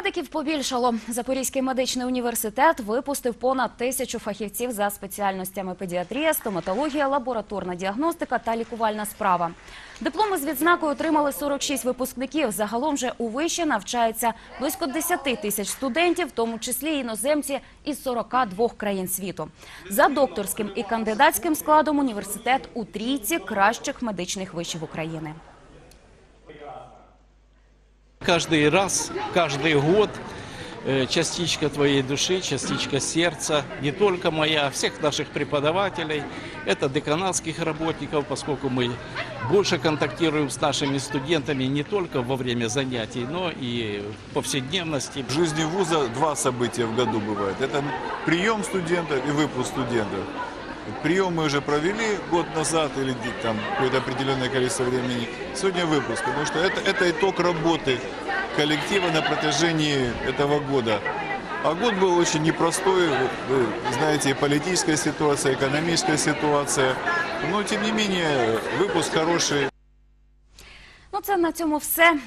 Медиків побільшало. Запорізький медичний університет випустив понад тисячу фахівців за спеціальностями педіатрія, стоматологія, лабораторна діагностика та лікувальна справа. Дипломи з відзнакою отримали 46 випускників. Загалом же у виші навчається близько 10 тисяч студентів, в тому числі іноземці із 42 країн світу. За докторським і кандидатським складом університет у трійці кращих медичних вишів України. Каждый раз, каждый год э, частичка твоей души, частичка сердца, не только моя, а всех наших преподавателей, это деканатских работников, поскольку мы больше контактируем с нашими студентами не только во время занятий, но и в повседневности. В жизни вуза два события в году бывает. Это прием студентов и выпуск студентов. Прием мы уже провели год назад или там какое-то определенное количество времени. Сегодня выпуск, потому что это, это итог работы коллектива на протяжении этого года. А год был очень непростой, вы знаете, политическая ситуация, экономическая ситуация. Но, тем не менее, выпуск хороший. Ну це на цьому все.